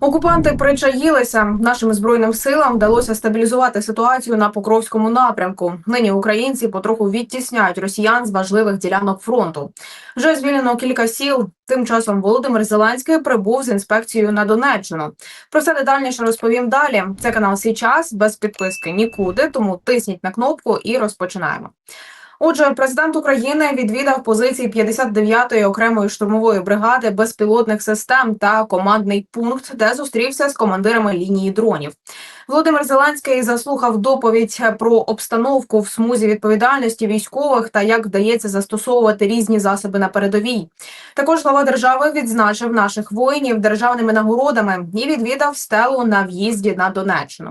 Окупанти причаїлися. Нашим збройним силам вдалося стабілізувати ситуацію на Покровському напрямку. Нині українці потроху відтісняють росіян з важливих ділянок фронту. Вже звільнено кілька сіл. Тим часом Володимир Зеленський прибув з інспекцією на Донеччину. Про це детальніше розповім далі. Це канал «Сій час» без підписки нікуди. Тому тисніть на кнопку і розпочинаємо. Отже, президент України відвідав позиції 59-ї окремої штурмової бригади безпілотних систем та командний пункт, де зустрівся з командирами лінії дронів. Володимир Зеленський заслухав доповідь про обстановку в смузі відповідальності військових та як вдається застосовувати різні засоби на передовій. Також глава держави відзначив наших воїнів державними нагородами і відвідав стелу на в'їзді на Донеччину.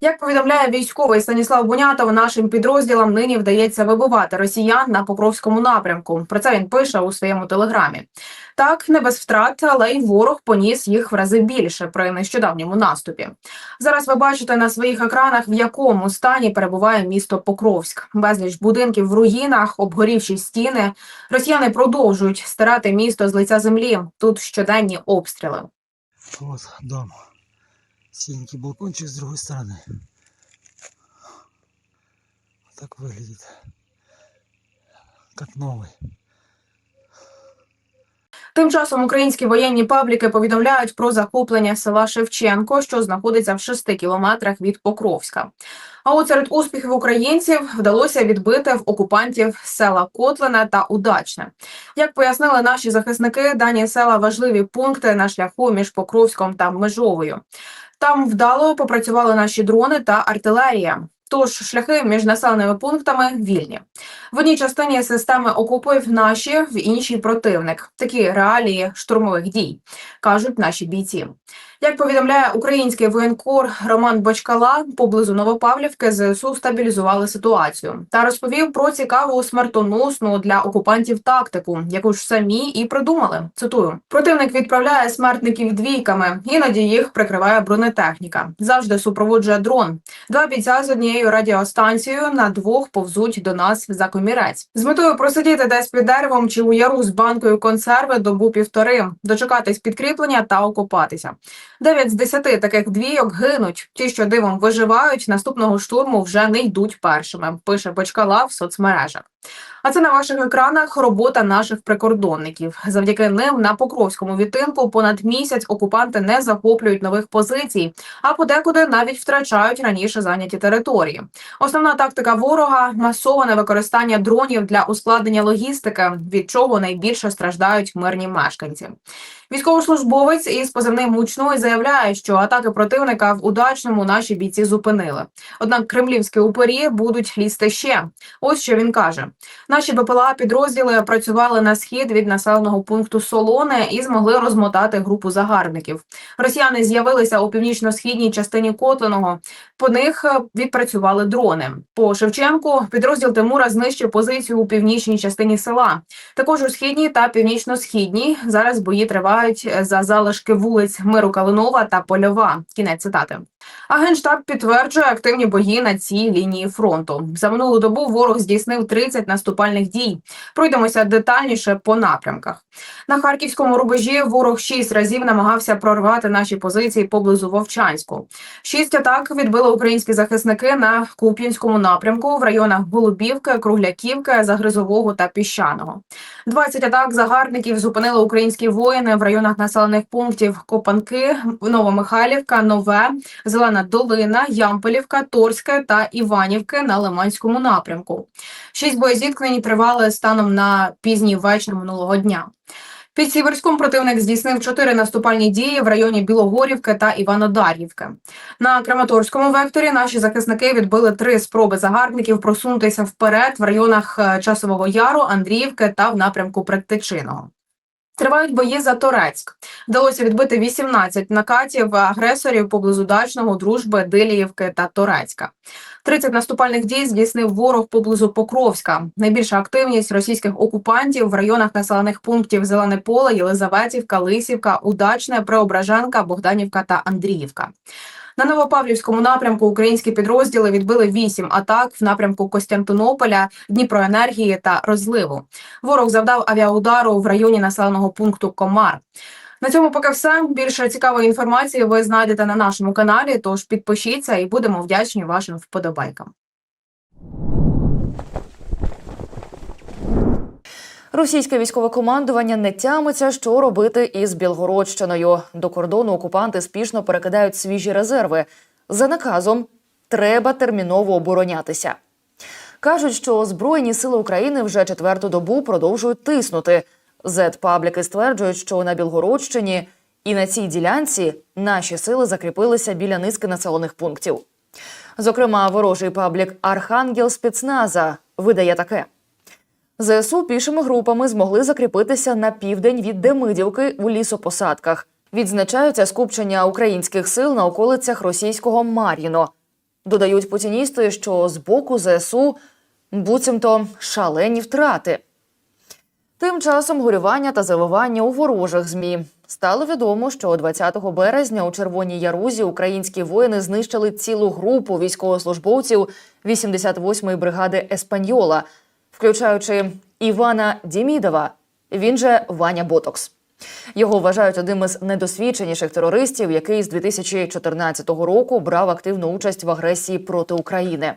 Як повідомляє військовий Станіслав Бунятов, нашим підрозділам нині вдається вибивати росіян на Покровському напрямку. Про це він пише у своєму телеграмі. Так, не без втрат, але й ворог поніс їх в рази більше при нещодавньому наступі. Зараз ви бачите на своїх екранах, в якому стані перебуває місто Покровськ. Безліч будинків в руїнах, обгорівші стіни. Росіяни продовжують стирати місто з лиця землі. Тут щоденні обстріли. Вот дом Синенький балкончик с другой стороны. Вот так выглядит. Как новый. Тим часом українські воєнні пабліки повідомляють про захоплення села Шевченко, що знаходиться в 6 кілометрах від Покровська. А от серед успіхів українців вдалося відбити в окупантів села Котлине та Удачне. Як пояснили наші захисники, дані села важливі пункти на шляху між Покровськом та Межовою. Там вдало попрацювали наші дрони та артилерія. Тож шляхи між населеними пунктами вільні. В одній частині системи окупив наші, в іншій противник. Такі реалії штурмових дій, кажуть наші бійці. Як повідомляє український воєнкор Роман Бочкала, поблизу Новопавлівки ЗСУ стабілізували ситуацію та розповів про цікаву смертоносну для окупантів тактику, яку ж самі і придумали. Цитую: противник відправляє смертників двійками, іноді їх прикриває бронетехніка. Завжди супроводжує дрон. Два бійця з однією радіостанцією на двох повзуть до нас за комірець з метою просидіти десь під деревом чи у яру з банкою консерви добу півтори, дочекатись підкріплення та окопатися. Дев'ять з десяти таких двійок гинуть. Ті, що дивом виживають, наступного штурму вже не йдуть першими. Пише Бочкала в соцмережах. А це на ваших екранах робота наших прикордонників. Завдяки ним на Покровському відтинку понад місяць окупанти не захоплюють нових позицій, а подекуди навіть втрачають раніше зайняті території. Основна тактика ворога масоване використання дронів для ускладнення логістики, від чого найбільше страждають мирні мешканці. Військовослужбовець із позивним мучної заявляє, що атаки противника в удачному наші бійці зупинили. Однак кремлівські упорі будуть лізти ще. Ось що він каже: наші БПЛА підрозділи працювали на схід від населеного пункту Солоне і змогли розмотати групу загарбників. Росіяни з'явилися у північно-східній частині Котлиного. По них е, відпрацювали дрони. По Шевченку підрозділ Тимура знищив позицію у північній частині села. Також у східній та північно-східній зараз бої тривають е, за залишки вулиць Миру Калинова та Польова. Кінець цитати. А генштаб підтверджує активні бої на цій лінії фронту. За минулу добу ворог здійснив 30 наступальних дій. Пройдемося детальніше по напрямках. На харківському рубежі ворог шість разів намагався прорвати наші позиції поблизу Вовчанську. Шість атак відбили українські захисники на Куп'янському напрямку в районах Голубівки, Кругляківки, Загризового та Піщаного. 20 атак загарбників зупинили українські воїни в районах населених пунктів Копанки, Новомихайлівка, Нове, Зелена Долина, Ямполівка, Торське та Іванівки на Лиманському напрямку. Шість боєзіткнень тривали станом на пізній вечір минулого дня. Під Сіверськом противник здійснив чотири наступальні дії в районі Білогорівки та Іванодарівки. На Краматорському векторі наші захисники відбили три спроби загарбників просунутися вперед в районах е, Часового Яру, Андріївки та в напрямку Предтечиного. Тривають бої за Торецьк. Вдалося відбити 18 накатів агресорів поблизу Дачного, Дружби, Диліївки та Торецька. 30 наступальних дій здійснив ворог поблизу Покровська. Найбільша активність російських окупантів в районах населених пунктів Зелене Поле, Єлизаветівка, Лисівка, Удачне, Преображенка, Богданівка та Андріївка. На Новопавлівському напрямку українські підрозділи відбили вісім атак в напрямку Костянтинополя, Дніпроенергії та розливу. Ворог завдав авіаудару в районі населеного пункту Комар. На цьому поки все. Більше цікавої інформації ви знайдете на нашому каналі. Тож підпишіться і будемо вдячні вашим вподобайкам. Російське військове командування не тямиться, що робити із Білгородщиною. До кордону окупанти спішно перекидають свіжі резерви. За наказом треба терміново оборонятися. Кажуть, що Збройні сили України вже четверту добу продовжують тиснути. Зет-пабліки стверджують, що на Білгородщині і на цій ділянці наші сили закріпилися біля низки населених пунктів. Зокрема, ворожий паблік Архангел спецназа видає таке. ЗСУ пішими групами змогли закріпитися на південь від Демидівки у лісопосадках. Відзначаються скупчення українських сил на околицях російського Мар'їно. Додають путіністи, що з боку ЗСУ буцімто шалені втрати. Тим часом горювання та завивання у ворожих змі стало відомо, що 20 березня у Червоній Ярузі українські воїни знищили цілу групу військовослужбовців 88-ї бригади Еспаньола, включаючи Івана Дімідова. Він же Ваня Ботокс. Його вважають одним із найдосвідченіших терористів, який з 2014 року брав активну участь в агресії проти України.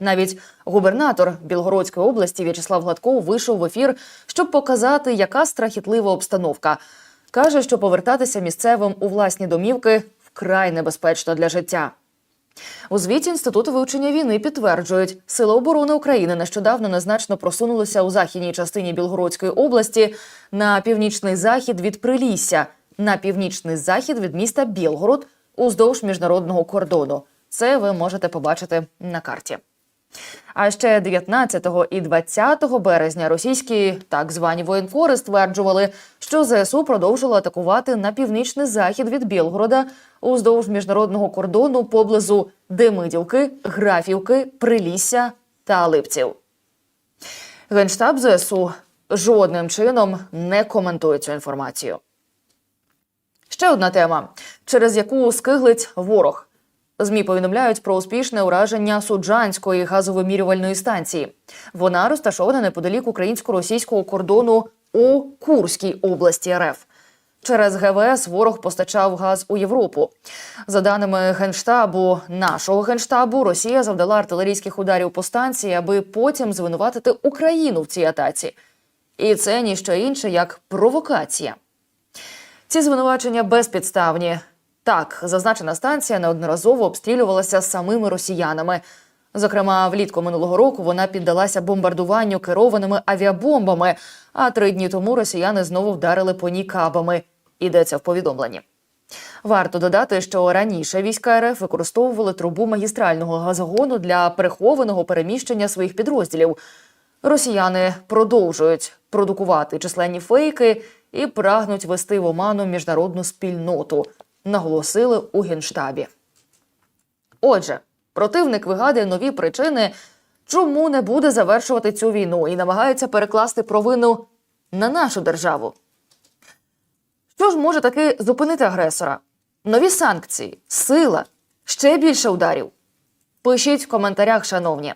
Навіть губернатор Білгородської області В'ячеслав Гладков вийшов в ефір, щоб показати, яка страхітлива обстановка. Каже, що повертатися місцевим у власні домівки вкрай небезпечно для життя. У звіті Інституту вивчення війни підтверджують, Сили оборони України нещодавно незначно просунулися у західній частині Білгородської області на північний захід від Прилісся, на північний захід від міста Білгород уздовж міжнародного кордону. Це ви можете побачити на карті. А ще 19 і 20 березня російські так звані воєнкори стверджували, що ЗСУ продовжило атакувати на північний захід від Білгорода уздовж міжнародного кордону поблизу Демидівки, Графівки, Прилісся та Липців. Генштаб ЗСУ жодним чином не коментує цю інформацію. Ще одна тема, через яку скиглить ворог. ЗМІ повідомляють про успішне ураження суджанської газовимірювальної станції. Вона розташована неподалік українсько-російського кордону у Курській області РФ. Через ГВС ворог постачав газ у Європу. За даними генштабу, нашого генштабу, Росія завдала артилерійських ударів по станції, аби потім звинуватити Україну в цій атаці. І це ніщо інше як провокація. Ці звинувачення безпідставні. Так, зазначена станція неодноразово обстрілювалася самими росіянами. Зокрема, влітку минулого року вона піддалася бомбардуванню керованими авіабомбами, а три дні тому росіяни знову вдарили по ній кабами. Йдеться в повідомленні. Варто додати, що раніше війська РФ використовували трубу магістрального газогону для перехованого переміщення своїх підрозділів. Росіяни продовжують продукувати численні фейки і прагнуть вести в оману міжнародну спільноту, наголосили у генштабі. Отже, противник вигадує нові причини, чому не буде завершувати цю війну і намагається перекласти провину на нашу державу. Що ж може таки зупинити агресора? Нові санкції, сила, ще більше ударів. Пишіть в коментарях, шановні.